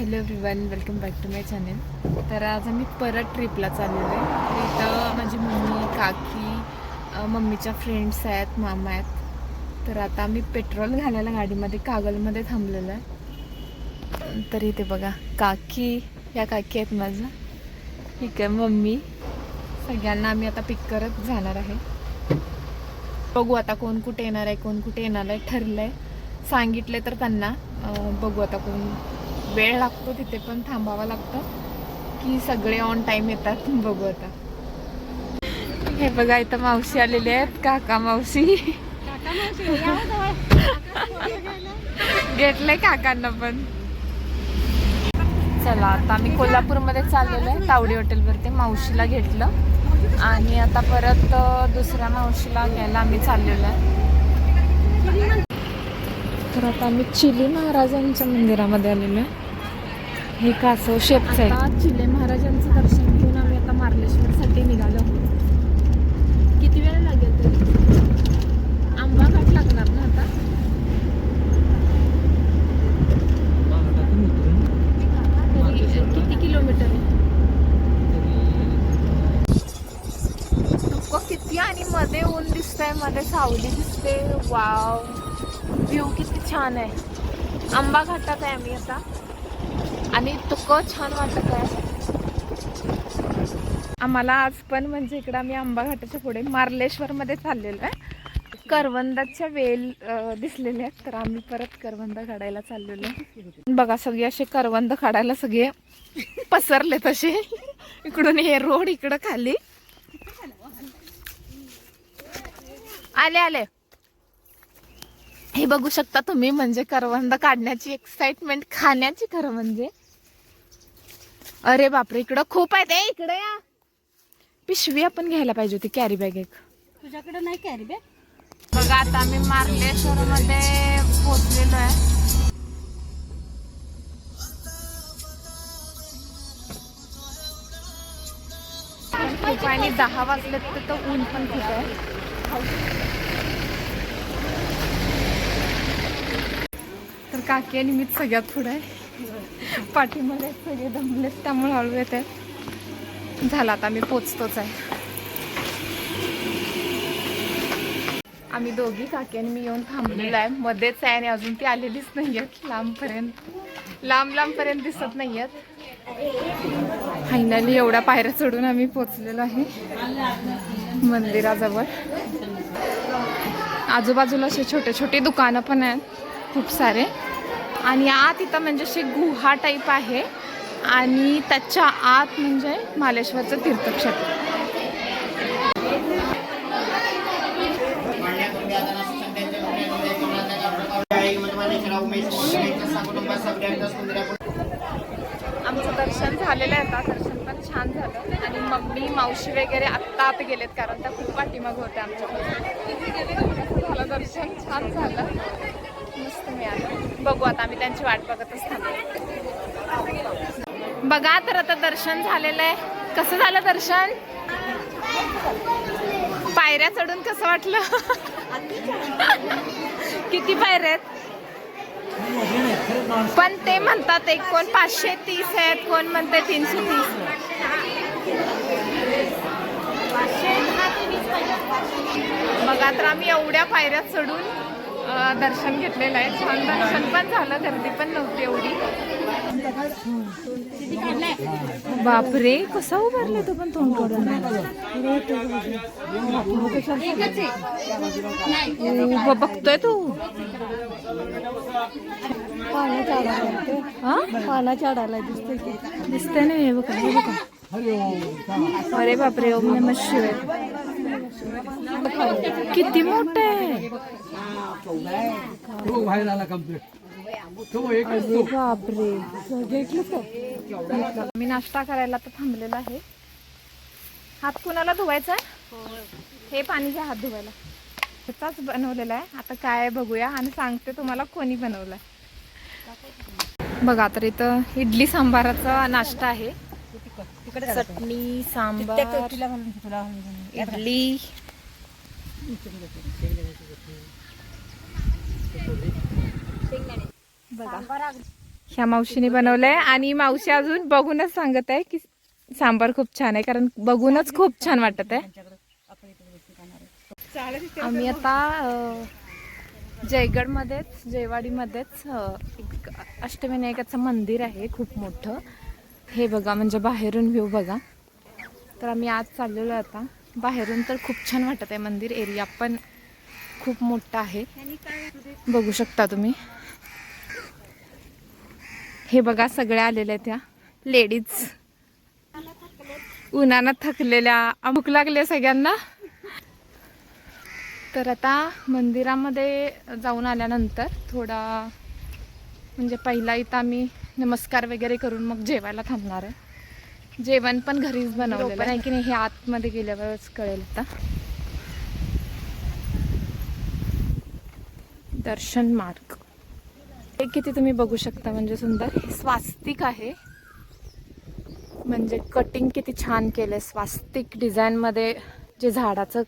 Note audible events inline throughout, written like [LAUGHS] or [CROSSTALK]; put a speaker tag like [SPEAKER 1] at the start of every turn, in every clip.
[SPEAKER 1] Hello everyone welcome back to my channel. तर आज आम्ही परत ट्रिपला चाललेलो आहे. तिथं इथं माझी मम्मी काकी मम्मीच्या फ्रेंड्स आहेत मामा आहेत. तर आता आम्ही पेट्रोल घालायला गाडीमध्ये कागलमध्ये थांबलेलो आहे. तर इथे बघा काकी या काकी आहेत माझं. ठीक आहे मम्मी. सगळ्यांना आम्ही आता पिक करत जाणार आहे. बघू आता कोण कुठे येणार आहे कोण कुठे येणार आहे ठरलं आहे सांगितले तर त्यांना. बघू आता कोण वेळ लागतो तिथे पण थांबावं लागतं की सगळे ऑन टाईम येतात बघू आता. हे बघा इथं मावशी आलेले आहेत काका मावशी. घेतलंय काकांना पण. चला आता आम्ही कोल्हापूरमध्ये चाललेलो आहे तावडी हॉटेलवरती मावशीला घेतलं. आणि आता परत दुसऱ्या मावशीला घ्यायला आम्ही चाललेलो आहे. तर आता आम्ही चिले महाराजांच्या मंदिरामध्ये आलेलो आहे. हे कासव शेपचं आहे चिले महाराजांचं दर्शन घेऊन आम्ही आता मार्लेश्वरसाठी निघालो. आहोत किती वेळ लागेल तरी? आंबा घाट लागणार ना आता? किती किलोमीटर? किती आणि मध्ये ऊन दिसतंयमध्ये सावली दिसते. वाव. व्ह्यू किती छान आहे. आंबा घाटात आहे आम्ही आता. आणि तुकं छान वाटत आहे. आम्हाला आज पण म्हणजे इकडं आम्ही आंबा घाटाच्या पुढे मार्लेश्वरमध्ये चाललेलो आहे. करवंदाच्या वेल अं, दिसलेले आहेत. तर आम्ही परत करवंद काढायला चाललेलो आहे. बघा सगळे असे करवंद काढायला सगळे पसरले तसे इकडून हे रोड इकडं खाली. आले आले. हे बघू शकता तुम्ही म्हणजे करवंद काढण्याची एक्साइटमेंट खाण्याची खरं म्हणजे. अरे बापरे इकडं खूप आहेत. ए इकडे या. पिशवी आपण घ्यायला पाहिजे होती कॅरी बॅग एक.
[SPEAKER 2] तुझ्याकडे नाही कॅरी बॅग
[SPEAKER 1] बघा आता आम्ही मार्लेश्वर मध्ये पोहोचलेलो आहे. खूप आहे आणि दहा वाजले तर तो ऊन पण खूप आहे. तर काकी आणि मीच सगळ्यात पुढे आहे. पाठीमध्ये सगळे दमलेत त्यामुळे हळू येत. आहे झाला आता मी पोचतोच आहे. आम्ही दोघी काकी आणि मी येऊन थांबलेलो आहे. मध्येच आहे आणि अजून ती आलेलीच नाही आहेत. लांबपर्यंत लांब लांबपर्यंत दिसत नाही आहेत. फायनली एवढ्या पायऱ्या चढून आम्ही पोचलेलो आहे. मंदिराजवळ. आजूबाजूला असे छोटे छोटे दुकानं पण आहेत. खूप सारे. आणि आत इथं म्हणजे अशी गुहा टाईप आहे. आणि त्याच्या आत म्हणजे मालेश्वरचं तीर्थक्षेत्र. आमचं दर्शन झालेलं आहे आता. दर्शन पण छान झालं. आणि मम्मी मावशी वगैरे आत्ता आत गेलेत कारण त्या खूप पाठीमाग होत्या आमच्या. झालं दर्शन छान झालं. बघू आता आम्ही त्यांची वाट बघतच थांबलो बघा तर आता दर्शन झालेलं आहे. कसं झालं दर्शन? पायऱ्या चढून कसं वाटलं? किती पायऱ्या आहेत? पण ते म्हणतात एक कोण पाचशे तीस आहेत कोण म्हणते तीनशे तीस बघा तर आम्ही एवढ्या पायऱ्या चढून दर्शन घेतलेलं आहे. छान दर्शन पण झालं गर्दी पण नव्हती एवढी. बापरे कसा उभारला तो पण तोंड करून बघतोय तू?
[SPEAKER 2] पाला चढायला
[SPEAKER 1] हा?
[SPEAKER 2] पाला चढायला दिसते की?
[SPEAKER 1] दिसतंय ना हे बघा हे बघा. अरे बापरे ओम नम शिवाय किती मोठं आहे. बापरे. मी नाश्ता करायला तर थांबलेला आहे. हात कुणाला धुवायचा हे पाणी घ्या हात धुवायला. बनवलेला आहे. आता काय आहे बघूया आणि सांगते तुम्हाला कोणी बनवलाय. बघा तर इथं इडली सांबाराचा नाश्ता आहे. चटणी सांबार इडली. बघा. ह्या मावशीने बनवलंय आणि मावशी अजून बघूनच सांगत आहे की सांबार खूप छान आहे कारण बघूनच खूप छान वाटत आहे. आम्ही आता जयगडमध्येच जयवाडीमध्येच एक अष्टविनायकाचं मंदिर आहे खूप मोठं. हे बघा म्हणजे बाहेरून व्ह्यू बघा. तर आम्ही आज चाललेलो आता. बाहेरून तर खूप छान वाटत आहे मंदिर एरिया पण खूप मोठा आहे. बघू शकता तुम्ही. हे बघा सगळ्या आलेल्या त्या. लेडीज उन्हानं थकलेल्या अमुक लागल्या सगळ्यांना. तर आता मंदिरामध्ये जाऊन आल्यानंतर थोडा म्हणजे पहिला इथं आम्ही नमस्कार वगैरे करून मग जेवायला थांबणार आहे. जेवण पण घरीच बनवलेलं आहे. की नाही हे आतमध्ये गेल्यावरच कळेल आता. दर्शन मार्ग. हे किती तुम्ही बघू शकता म्हणजे सुंदर. हे स्वास्तिक आहे. म्हणजे कटिंग किती छान केलंय. स्वास्तिक डिझाईनमध्ये जे झाडाचं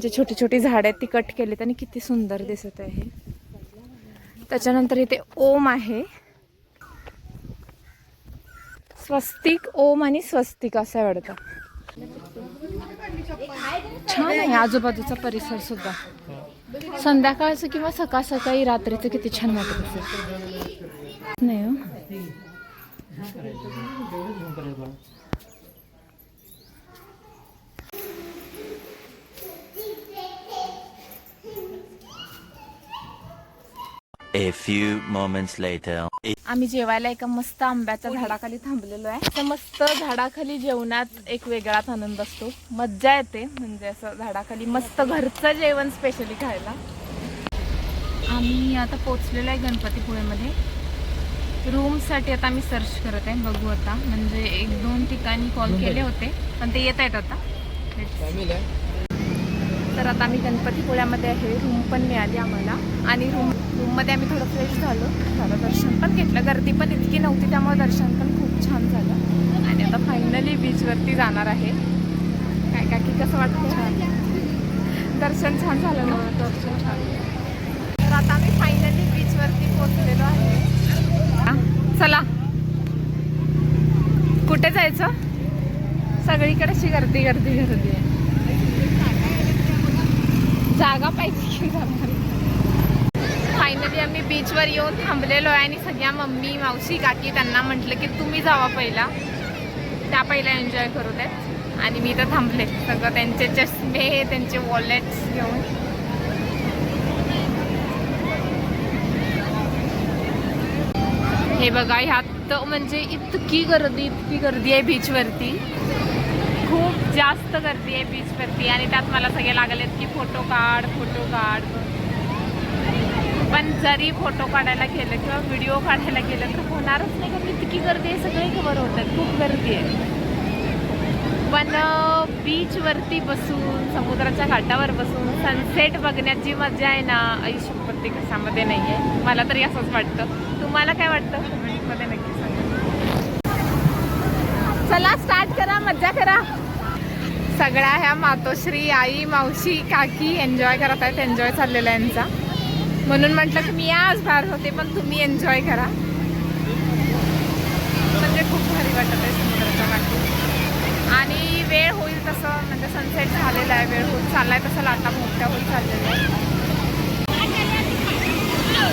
[SPEAKER 1] जे छोटी छोटी झाड आहेत ती कट केली आणि किती सुंदर दिसत आहे त्याच्यानंतर इथे ओम आहे. स्वस्तिक ओम आणि स्वस्तिक असं आहे वाटतं. छान आहे आजूबाजूचा परिसर सुद्धा. संध्याकाळचं किंवा सकाळ सकाळी रात्रीचं किती छान वाटत असेल. नाही हो.
[SPEAKER 3] A few moments later.
[SPEAKER 1] आम्ही जेवायला एका मस्त आंब्याच्या झाडाखाली थांबलेलो आहे. त्या मस्त झाडाखाली जेवणात एक वेगळाच आनंद असतो. मज्जा येते. म्हणजे असं झाडाखाली मस्त घरचं जेवण स्पेशली खायला. आम्ही आता पोचलेलो आहे गणपतीपुळेमध्ये. रूमसाठी आता आम्ही सर्च करत आहे. बघू आता. म्हणजे एक दोन ठिकाणी कॉल केले होते. पण ते येत आहेत आता. तर आता आम्ही गणपतीपुळ्यामध्ये आहे. रूम पण मिळाली आम्हाला. आणि रूम रूममध्ये आम्ही थोडं फ्रेश झालो. झालं दर्शन पण घेतलं. गर्दी पण इतकी नव्हती त्यामुळे दर्शन पण खूप छान झालं. आणि आता फायनली बीचवरती जाणार आहे. काय काय की कसं वाटतं? छान. दर्शन छान झालं ना? दर्शन छान. तर आता आम्ही फायनली बीचवरती पोहोचलेलो आहे. हा, चला. कुठे जायचं? सगळीकडे गर्दी गर्दी गर्दी. आहे जागा पाहिजे की जाणार फायनली आम्ही बीचवर येऊन थांबलेलो आहे आणि सगळ्या मम्मी मावशी काकी त्यांना म्हटलं की तुम्ही जावा पहिला. त्या पहिला एन्जॉय करू देत आणि मी तर थांबले. सगळं त्यांचे चष्मे त्यांचे वॉलेट्स घेऊन. हे बघा ह्यात म्हणजे इतकी गर्दी इतकी गर्दी आहे बीचवरती खूप जास्त गर्दी आहे बीचवरती आणि त्यात मला सगळे लागलेत की फोटो काढ फोटो काढ. पण जरी फोटो काढायला गेलं किंवा व्हिडिओ काढायला गेलं तर होणारच नाही कारण इतकी गर्दी आहे सगळे खबर होतात खूप गर्दी आहे. पण बीचवरती बसून समुद्राच्या घाटावर बसून सनसेट बघण्याची मजा आहे ना आयुष्य कशामध्ये नाही आहे मला तरी असंच वाटतं. तुम्हाला काय वाटतं? कमेंटमध्ये नक्की सांगा. चला स्टार्ट करा मजा करा. सगळ्या ह्या मातोश्री आई मावशी काकी एन्जॉय करत आहेत एन्जॉय चाललेला आहे यांचा. म्हणून म्हटलं की मी आज बाहेर होते पण तुम्ही एन्जॉय करा. म्हणजे खूप भारी वाटत आहे समुद्राच्या काठी आणि वेळ होईल तसं म्हणजे सनसेट झालेला आहे वेळ होईल चाललाय तसं लाटा मोठ्या होईल चाललेलं आहे. तुला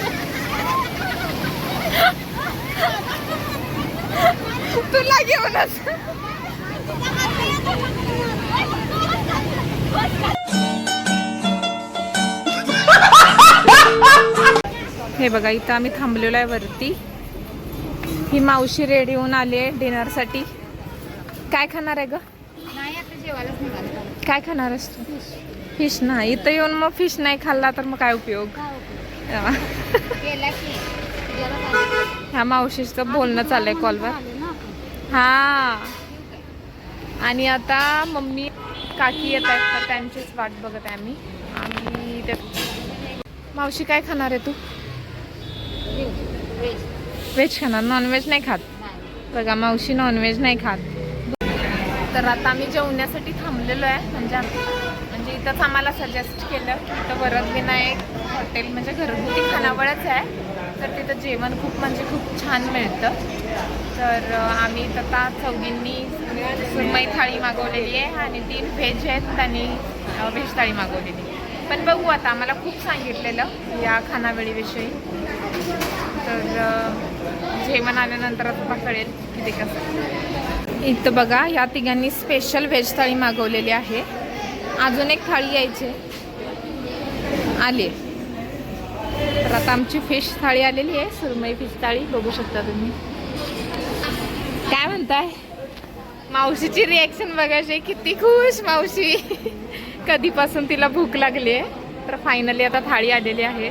[SPEAKER 1] [LAUGHS] घेऊनच हे बघा इथं आम्ही थांबलेलो आहे वरती. ही मावशी रेडी होऊन आली आहे डिनरसाठी काय खाणार आहे ग? काय खाणार आहेस तू? फिश नाही. इथं येऊन मग फिश नाही खाल्ला तर मग काय उपयोग? ह्या मावशीचं बोलणं चाललंय कॉलवर
[SPEAKER 2] ना
[SPEAKER 1] हा. आणि आता मम्मी काकी येत आहेत तर त्यांचीच वाट बघत आहे आम्ही. आम्ही ते- मावशी काय खाणार आहे तू?
[SPEAKER 2] व्हेज
[SPEAKER 1] व्हेज खाणार. नॉनव्हेज नाही खात? बघा मावशी नॉनव्हेज नाही खात. तर आता आम्ही जेवण्यासाठी थांबलेलो आहे. म्हणजे म्हणजे इथंच आम्हाला सजेस्ट केलं की इथं वरद विनायक हॉटेल म्हणजे घरगुती खानावळच आहे. तर तिथं जेवण खूप म्हणजे खूप छान मिळतं. तर आम्ही तथा चौघींनी सुरमई थाळी मागवलेली आहे आणि तीन व्हेज आहेत आणि व्हेज थाळी मागवलेली पण बघू आता आम्हाला खूप सांगितलेलं या खानावेळीविषयी. तर जेवण आल्यानंतर आता कळेल किती कसं इथं बघा या तिघांनी स्पेशल व्हेज थाळी मागवलेली आहे. अजून एक थाळी यायची आली तर आता आमची फिश थाळी आलेली आहे सुरमई फिश थाळी. बघू शकता तुम्ही. म्हणताय? मावशीची रिॲक्शन बघायची किती खुश मावशी. कधीपासून तिला भूक लागली आहे. तर फायनली आता थाळी आलेली आहे.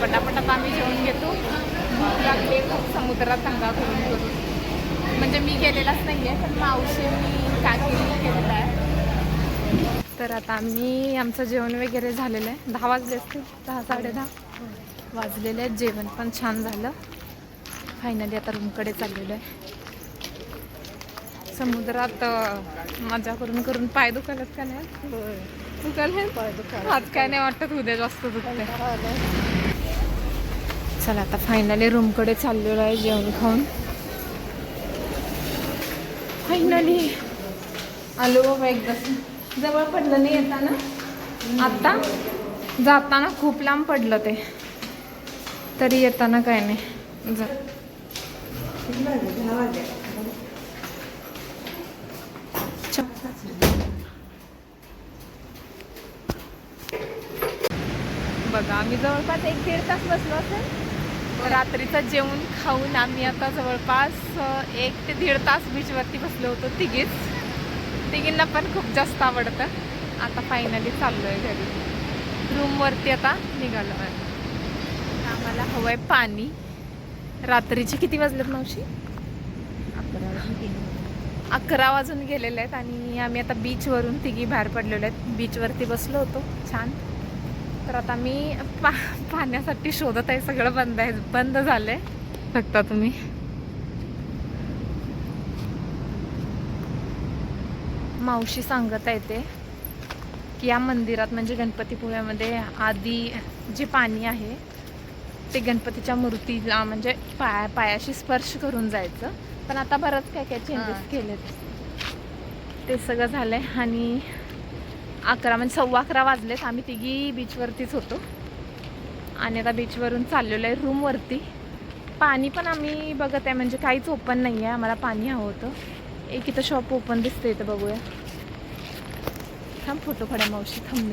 [SPEAKER 1] पटापटात आम्ही जेवून घेतो. भूक लागली खूप समुद्रात दंगा करून करून म्हणजे मी गेलेलाच नाही आहे पण मावशी मी काकीने गेलेला आहे. तर आता आम्ही आमचं जेवण वगैरे झालेलं आहे. दहा वाजले असते दहा साडे दहा. वाजलेले आहेत जेवण पण छान झालं. फायनली आता रूमकडे चाललेलो आहे. समुद्रात मजा करून करून पाय दुखायलात का नाही? दुखायला आज काय नाही वाटत उद्या जास्त दुखते चला आता फायनली रूमकडे चाललेलो आहे जेवण खाऊन. फायनली आलो बाबा एकदा. जवळ पडलं नाही येताना? आता? जाताना खूप लांब पडलं ते. तरी येताना काय नाही. जा. बघा आम्ही जवळपास एक दीड तास बसलो असेल. रात्रीचं जेवण खाऊन आम्ही आता जवळपास एक ते दीड तास बीचवरती बसलो होतो तिघीच. तिघींना पण खूप जास्त आवडतं. आता फायनली चाललो आहे घरी रूमवरती आता निघालो आहे. आम्हाला हवं आहे पाणी. रात्रीचे किती वाजलेत मावशी? अकरा वाजून गेलेले आहेत आणि आम्ही आता बीचवरून तिघी बाहेर पडलेलो आहेत. बीचवरती बसलो होतो छान. तर आता मी पा पाण्यासाठी शोधत आहे सगळं बंद आहे बंद झालंय. बघता तुम्ही. मावशी सांगत आहे ते की या मंदिरात म्हणजे गणपतीपुळ्यामध्ये आधी जे पाणी आहे ते गणपतीच्या मूर्तीला म्हणजे पाया पायाशी स्पर्श करून जायचं. पण आता बरंच काय काय चेंजेस केलेत. ते सगळं झालंय आणि अकरा म्हणजे सव्वा अकरा वाजलेत. आम्ही तिघी बीचवरतीच होतो. आणि आता बीचवरून चाललेलो आहे रूमवरती पाणी पण आम्ही बघत आहे. म्हणजे काहीच ओपन नाही आहे आम्हाला पाणी हवं होतं. एक इथं शॉप ओपन दिसतं इथं बघूया. थांब फोटो काढा मावशी. थांब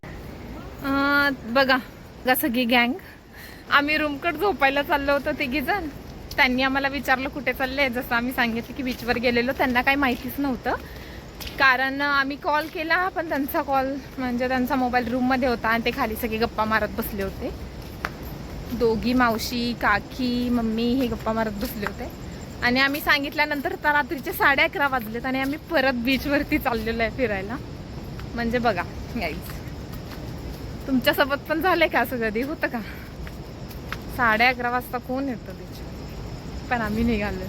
[SPEAKER 1] बघा बघा सगळी गँग आम्ही रूमकडे झोपायला चाललो होतो तिघी जण त्यांनी आम्हाला विचारलं कुठे चालले जसं आम्ही सांगितलं की बीचवर गेलेलो त्यांना काही माहितीच नव्हतं. कारण आम्ही कॉल केला पण त्यांचा कॉल म्हणजे त्यांचा मोबाईल रूममध्ये होता आणि ते खाली सगळे गप्पा मारत बसले होते. दोघी मावशी काकी मम्मी हे गप्पा मारत बसले होते. आणि आम्ही सांगितल्यानंतर तर रात्रीचे साडे अकरा वाजलेत आणि आम्ही परत बीचवरती चाललेलो आहे फिरायला. म्हणजे बघा गाईज तुमच्यासोबत पण झालं आहे का असं कधी? होतं का? साडे अकरा वाजता कोण येतं बीचवर पण आम्ही निघालो